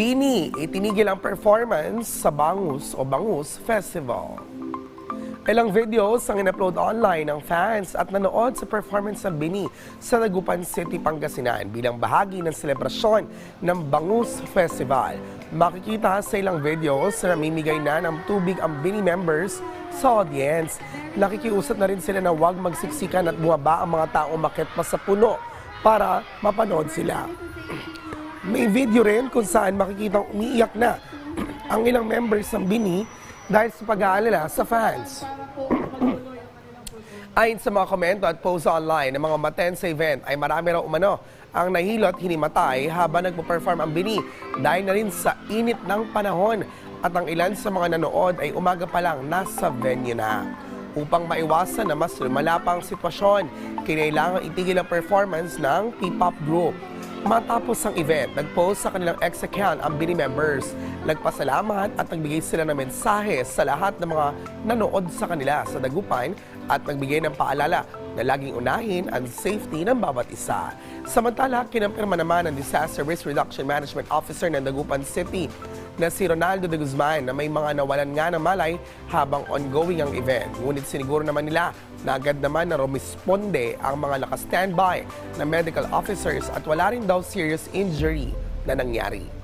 Bini, itinigil ang performance sa Bangus o Bangus Festival. Ilang videos ang in-upload online ng fans at nanood sa performance ng Bini sa Dagupan City, Pangasinan bilang bahagi ng selebrasyon ng Bangus Festival. Makikita sa ilang videos na namimigay na ng tubig ang Bini members sa audience. Nakikiusap na rin sila na huwag magsiksikan at bumaba ang mga tao umakyat pa sa puno para mapanood sila. May video rin kung saan makikita umiiyak na ang ilang members ng Bini dahil sa pag-aalala sa fans. Ayon sa mga komento at post online ng mga maten sa event ay marami raw umano ang nahilo at hinimatay habang nagpo-perform ang Bini dahil na rin sa init ng panahon at ang ilan sa mga nanood ay umaga pa lang nasa venue na. Upang maiwasan na mas lumala pa ang sitwasyon, kinailangan itigil ang performance ng P-pop group. Matapos ang event, nag-post sa kanilang ex account ang Bini members. Nagpasalamat at nagbigay sila ng mensahe sa lahat ng mga nanood sa kanila sa Dagupan at nagbigay ng paalala na laging unahin ang safety ng bawat isa. Samantala, kinampirma naman ng Disaster Risk Reduction Management Officer ng Dagupan City na si Ronaldo de Guzman na may mga nawalan nga ng malay habang ongoing ang event. Ngunit siniguro naman nila na agad naman na rumisponde ang mga naka-standby na medical officers at wala rin daw serious injury na nangyari.